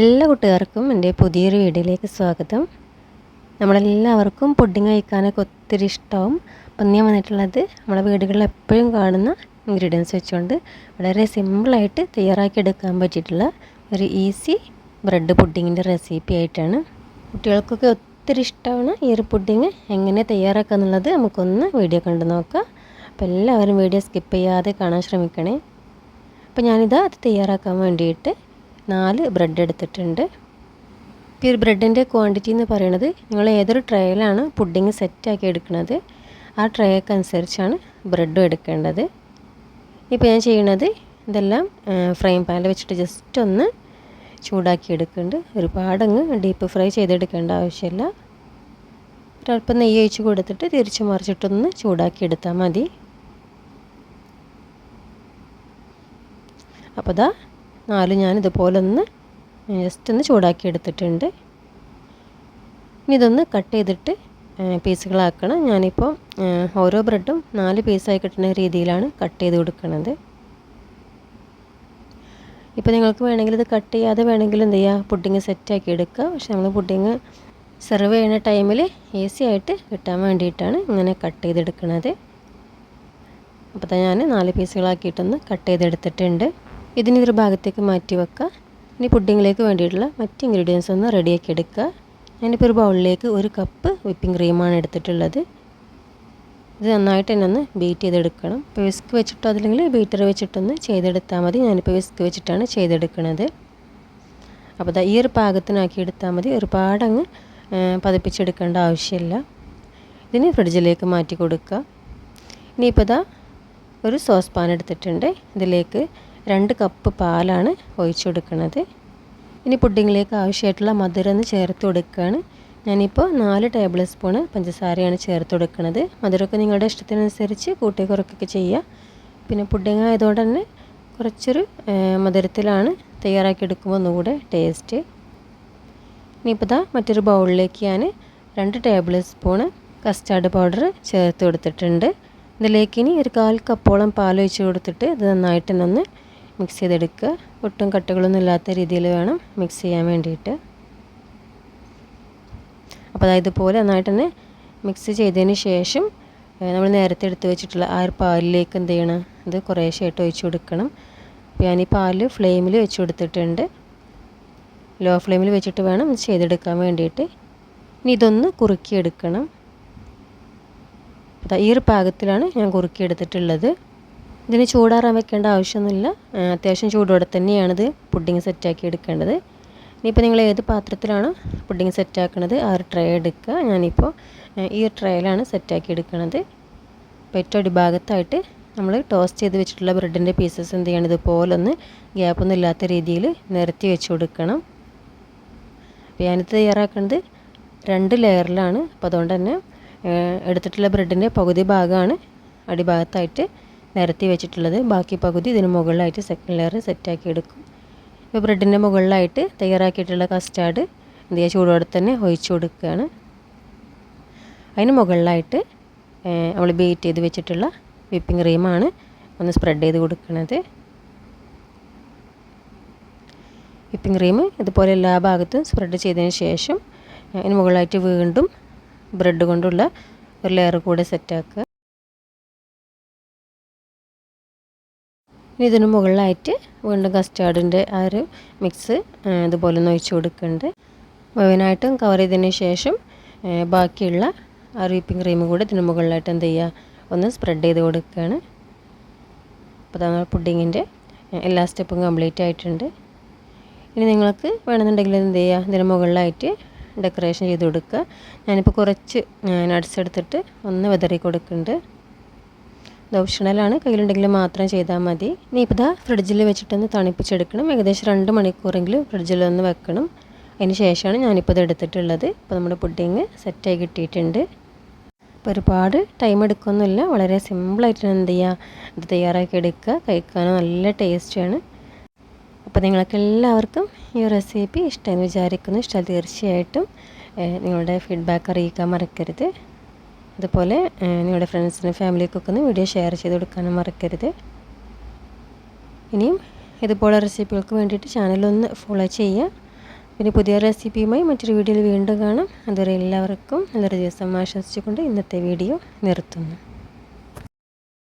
എല്ലാ കൂട്ടുകാർക്കും എന്റെ പുതിയൊരു വീഡിയോയിലേക്ക് സ്വാഗതം. നമ്മളെല്ലാവർക്കും പുഡിങ് കഴിക്കാനൊക്കെ ഒത്തിരി ഇഷ്ടമാവും അപ്പം ഞാൻ വന്നിട്ടുള്ളത് നമ്മളെ വീടുകളിൽ എപ്പോഴും കാണുന്ന ഇൻഗ്രീഡിയൻസ് വെച്ചുകൊണ്ട് വളരെ സിമ്പിളായിട്ട് തയ്യാറാക്കി എടുക്കാൻ പറ്റിയിട്ടുള്ള ഒരു ഈസി ബ്രെഡ് പുഡിങ്ങിന്റെ റെസിപ്പി ആയിട്ടാണ്. കുട്ടികൾക്കൊക്കെ ഒത്തിരി ഇഷ്ടമാണ് ഈ ഒരു പുഡിങ്. എങ്ങനെ തയ്യാറാക്കുക എന്നുള്ളത് നമുക്കൊന്ന് വീഡിയോ കണ്ടു നോക്കാം. അപ്പോൾ എല്ലാവരും വീഡിയോ സ്കിപ്പ് ചെയ്യാതെ കാണാൻ ശ്രമിക്കണേ. അപ്പോൾ ഞാനിത് അത് തയ്യാറാക്കാൻ വേണ്ടിയിട്ട് നാല് ബ്രെഡ് എടുത്തിട്ടുണ്ട്. ഈ ഒരു ബ്രെഡിന്റെ ക്വാണ്ടിറ്റി എന്ന് പറയുന്നത് നിങ്ങൾ ഏതൊരു ട്രേയിലാണ് പുഡിങ് സെറ്റാക്കി എടുക്കുന്നത് ആ ട്രേയൊക്കെ അനുസരിച്ചാണ് ബ്രെഡും എടുക്കേണ്ടത്. ഇപ്പോൾ ഞാൻ ചെയ്യണത് ഇതെല്ലാം ഫ്രൈ പാനിൽ വെച്ചിട്ട് ജസ്റ്റ് ഒന്ന് ചൂടാക്കി എടുക്കുന്നുണ്ട് ഒരുപാടങ്ങ് ഡീപ്പ് ഫ്രൈ ചെയ്തെടുക്കേണ്ട ആവശ്യമില്ല. ഒരല്പം നെയ്യ് ഒഴിച്ച് കൊടുത്തിട്ട് തിരിച്ച് മറിച്ചിട്ടൊന്ന് ചൂടാക്കി എടുത്താൽ മതി. അപ്പോൾ ദാ നാല് ഞാൻ ഇതുപോലെ ഒന്ന് ജസ്റ്റ് ഒന്ന് ചൂടാക്കി എടുത്തിട്ടുണ്ട് ഇനി ഇതൊന്ന് കട്ട് ചെയ്തിട്ട് പീസുകളാക്കണം. ഞാനിപ്പോൾ ഓരോ ബ്രെഡും നാല് പീസായി കിട്ടുന്ന രീതിയിലാണ് കട്ട് ചെയ്ത് കൊടുക്കുന്നത് ഇപ്പോൾ നിങ്ങൾക്ക് വേണമെങ്കിൽ ഇത് കട്ട് ചെയ്യാതെ വേണമെങ്കിൽ എന്ത് ചെയ്യുക പുഡിങ് സെറ്റാക്കി എടുക്കുക പക്ഷെ നമ്മൾ പുഡിങ് സെർവ് ചെയ്യുന്ന ടൈമിൽ ഈസി ആയിട്ട് കിട്ടാൻ വേണ്ടിയിട്ടാണ് ഇങ്ങനെ കട്ട് ചെയ്തെടുക്കുന്നത് അപ്പോൾ ഞാൻ നാല് പീസുകളാക്കിയിട്ടൊന്ന് കട്ട് ചെയ്തെടുത്തിട്ടുണ്ട്. ഇതിന് ഇതൊരു ഭാഗത്തേക്ക് മാറ്റി വെക്കുക. ഇനി പുഡിങ്ങിലേക്ക് വേണ്ടിയിട്ടുള്ള മറ്റ് ഇൻഗ്രീഡിയൻസ് ഒന്ന് റെഡിയാക്കി എടുക്കുക. ഞാനിപ്പോൾ ഒരു ബൗളിലേക്ക് ഒരു കപ്പ് വിപ്പിംഗ് ക്രീമാണ് എടുത്തിട്ടുള്ളത്. ഇത് നന്നായിട്ട് തന്നെ ഒന്ന് ബീറ്റ് ചെയ്തെടുക്കണം. ഇപ്പോൾ വിസ്ക് വെച്ചിട്ടോ അതില്ലെങ്കിൽ ബീറ്റർ വെച്ചിട്ടൊന്ന് ചെയ്തെടുത്താൽ മതി. ഞാനിപ്പോൾ വിസ്ക് വെച്ചിട്ടാണ് ചെയ്തെടുക്കുന്നത് അപ്പോൾ ഈ ഒരു പാകത്തിനാക്കി എടുത്താൽ മതി. ഒരുപാട് അങ്ങ് പതിപ്പിച്ചെടുക്കേണ്ട ആവശ്യമില്ല. ഇതിന് ഫ്രിഡ്ജിലേക്ക് മാറ്റി കൊടുക്കുക. ഇനിയിപ്പോൾ ഇതാ ഒരു സോസ് പാൻ എടുത്തിട്ടുണ്ട്. ഇതിലേക്ക് രണ്ട് കപ്പ് പാലാണ് ഒഴിച്ചു കൊടുക്കുന്നത് ഇനി പുഡിങ്ങിലേക്ക് ആവശ്യമായിട്ടുള്ള മധുരം ഒന്ന് ചേർത്ത് കൊടുക്കുകയാണ്. ഞാനിപ്പോൾ നാല് ടേബിൾ സ്പൂണ് പഞ്ചസാരയാണ് ചേർത്ത് കൊടുക്കുന്നത് മധുരമൊക്കെ നിങ്ങളുടെ ഇഷ്ടത്തിനനുസരിച്ച് കൂട്ടി കുറക്കൊക്കെ ചെയ്യുക. പിന്നെ പുഡിങ് ആയതുകൊണ്ട് തന്നെ കുറച്ചൊരു മധുരത്തിലാണ് തയ്യാറാക്കി എടുക്കുമ്പോൾ ഒന്നുകൂടെ ടേസ്റ്റ്. ഇനിയിപ്പോൾ ഇതാ മറ്റൊരു ബൗളിലേക്ക് ഞാൻ രണ്ട് ടേബിൾ സ്പൂണ് കസ്റ്റാർഡ് പൗഡർ ചേർത്ത് കൊടുത്തിട്ടുണ്ട്. ഇതിലേക്ക് ഇനി ഒരു കാൽ കപ്പോളം പാൽ ഒഴിച്ച് കൊടുത്തിട്ട് ഇത് നന്നായിട്ട് നിന്ന് മിക്സ് ചെയ്തെടുക്കുക. ഒട്ടും കട്ടകളൊന്നും ഇല്ലാത്ത രീതിയിൽ വേണം മിക്സ് ചെയ്യാൻ വേണ്ടിയിട്ട്. അപ്പോൾ അതായത് ഇതുപോലെ നന്നായിട്ട് തന്നെ മിക്സ് ചെയ്തതിന് ശേഷം നമ്മൾ നേരത്തെ എടുത്ത് വെച്ചിട്ടുള്ള ആ ഒരു പാലിലേക്ക് എന്ത് ചെയ്യണം? ഇത് കുറേശ്ശായിട്ട് ഒഴിച്ചു കൊടുക്കണം. അപ്പോൾ ഞാൻ ഈ പാൽ ഫ്ലെയിമിൽ വെച്ച് കൊടുത്തിട്ടുണ്ട്. ലോ ഫ്ലെയിമിൽ വെച്ചിട്ട് വേണം ചെയ്തെടുക്കാൻ വേണ്ടിയിട്ട്. ഇനി ഇതൊന്ന് കുറുക്കിയെടുക്കണം. ഈ ഒരു പാകത്തിലാണ് ഞാൻ കുറുക്കിയെടുത്തിട്ടുള്ളത്. ഇതിന് ചൂടാറാൻ വെക്കേണ്ട ആവശ്യമൊന്നുമില്ല. അത്യാവശ്യം ചൂടോടെ തന്നെയാണിത് പുഡിങ് സെറ്റാക്കി എടുക്കേണ്ടത്. ഇനിയിപ്പോൾ നിങ്ങൾ ഏത് പാത്രത്തിലാണ് പുഡിങ് സെറ്റാക്കണത്? ആ ഒരു ട്രേ എടുക്കുക. ഞാനിപ്പോൾ ഈ ഒരു ട്രേയിലാണ് സെറ്റാക്കി എടുക്കുന്നത് അപ്പോൾ ഏറ്റവും അടിഭാഗത്തായിട്ട് നമ്മൾ ടോസ്റ്റ് ചെയ്ത് വെച്ചിട്ടുള്ള ബ്രെഡിന്റെ പീസസ് എന്ത് ചെയ്യണം? ഇതുപോലെ ഒന്ന് ഗ്യാപ്പൊന്നും ഇല്ലാത്ത രീതിയിൽ നിരത്തി വെച്ച് കൊടുക്കണം. അപ്പോൾ ഞാനിത് തയ്യാറാക്കുന്നത് രണ്ട് ലെയറിലാണ്. അപ്പോൾ അതുകൊണ്ട് തന്നെ എടുത്തിട്ടുള്ള ബ്രെഡിന്റെ പകുതി ഭാഗമാണ് അടിഭാഗത്തായിട്ട് നിരത്തി വെച്ചിട്ടുള്ളത്. ബാക്കി പകുതി ഇതിന് മുകളിലായിട്ട് സെക്കൻഡ് ലെയർ സെറ്റാക്കി എടുക്കും. ഇപ്പോൾ ബ്രെഡിന്റെ മുകളിലായിട്ട് തയ്യാറാക്കിയിട്ടുള്ള കസ്റ്റാർഡ് എന്ത് ചെയ്യുക ചൂടോടെ തന്നെ ഒഴിച്ചു കൊടുക്കുകയാണ്. അതിന് മുകളിലായിട്ട് നമ്മൾ ബീറ്റ് ചെയ്ത് വെച്ചിട്ടുള്ള വിപ്പിംഗ് ക്രീമാണ് ഒന്ന് സ്പ്രെഡ് ചെയ്ത് കൊടുക്കുന്നത് വിപ്പിംഗ് ക്രീം ഇതുപോലെ എല്ലാ ഭാഗത്തും സ്പ്രെഡ് ചെയ്തതിന് ശേഷം അതിന് മുകളിലായിട്ട് വീണ്ടും ബ്രെഡ് കൊണ്ടുള്ള ഒരു ലെയർ കൂടെ സെറ്റാക്കുക ഇനി ഇതിന് മുകളിലായിട്ട് വീണ്ടും കസ്റ്റാർഡിന്റെ ആ ഒരു മിക്സ് ഇതുപോലെ ഒന്ന് ഒഴിച്ച് കൊടുക്കുന്നുണ്ട്. മുഴുവനായിട്ടും കവർ ചെയ്തതിന് ശേഷം ബാക്കിയുള്ള ആ വിപ്പിംഗ് ക്രീം കൂടെ ഇതിന് മുകളിലായിട്ട് എന്ത് ചെയ്യുക? ഒന്ന് സ്പ്രെഡ് ചെയ്ത് കൊടുക്കുകയാണ്. അപ്പോൾ നമ്മൾ പുഡിങ്ങിന്റെ എല്ലാ സ്റ്റെപ്പും കംപ്ലീറ്റ് ആയിട്ടുണ്ട്. ഇനി നിങ്ങൾക്ക് വേണമെന്നുണ്ടെങ്കിൽ എന്ത് ചെയ്യുക? ഇതിന് മുകളിലായിട്ട് ഡെക്കറേഷൻ ചെയ്ത് കൊടുക്കുക. ഞാനിപ്പോൾ കുറച്ച് നട്ട്സ് എടുത്തിട്ട് ഒന്ന് വിതറി കൊടുക്കുന്നുണ്ട്. ഇത് ഓപ്ഷണലാണ് കയ്യിലുണ്ടെങ്കിൽ മാത്രം ചെയ്താൽ മതി. ഇനി ഇപ്പോൾ ഇതാ ഫ്രിഡ്ജിൽ വെച്ചിട്ടൊന്ന് തണുപ്പിച്ചെടുക്കണം. ഏകദേശം രണ്ട് മണിക്കൂറെങ്കിലും ഫ്രിഡ്ജിൽ ഒന്ന് വെക്കണം. അതിന് ശേഷമാണ് ഞാനിപ്പോൾ ഇത് എടുത്തിട്ടുള്ളത്. ഇപ്പോൾ നമ്മുടെ പുഡിങ് സെറ്റായി കിട്ടിയിട്ടുണ്ട്. അപ്പോൾ ഒരുപാട് ടൈം എടുക്കൊന്നുമില്ല വളരെ സിമ്പിളായിട്ട് എന്ത് ചെയ്യുക ഇത് തയ്യാറാക്കി എടുക്കുക. കഴിക്കാനും നല്ല ടേസ്റ്റാണ് അപ്പോൾ നിങ്ങൾക്ക് എല്ലാവർക്കും ഈ റെസിപ്പി ഇഷ്ടമെന്ന് വിചാരിക്കുന്നു. ഇഷ്ടം തീർച്ചയായിട്ടും. നിങ്ങളുടെ ഫീഡ്ബാക്ക് അറിയിക്കാൻ മറക്കരുത്. അതുപോലെ നിങ്ങളുടെ ഫ്രണ്ട്സിനും ഫാമിലിക്കൊക്കെ ഒന്ന് വീഡിയോ ഷെയർ ചെയ്ത് കൊടുക്കാനും മറക്കരുത്. ഇനിയും ഇതുപോലെ റെസിപ്പികൾക്ക് വേണ്ടിയിട്ട് ചാനലൊന്ന് ഫോളോ ചെയ്യുക. പിന്നെ പുതിയ റെസിപ്പിയുമായി മറ്റൊരു വീഡിയോയിൽ വീണ്ടും കാണാം. അതുവരെ എല്ലാവർക്കും നല്ലൊരു ദിവസം ആശംസിച്ചുകൊണ്ട് ഇന്നത്തെ വീഡിയോ നിർത്തുന്നു.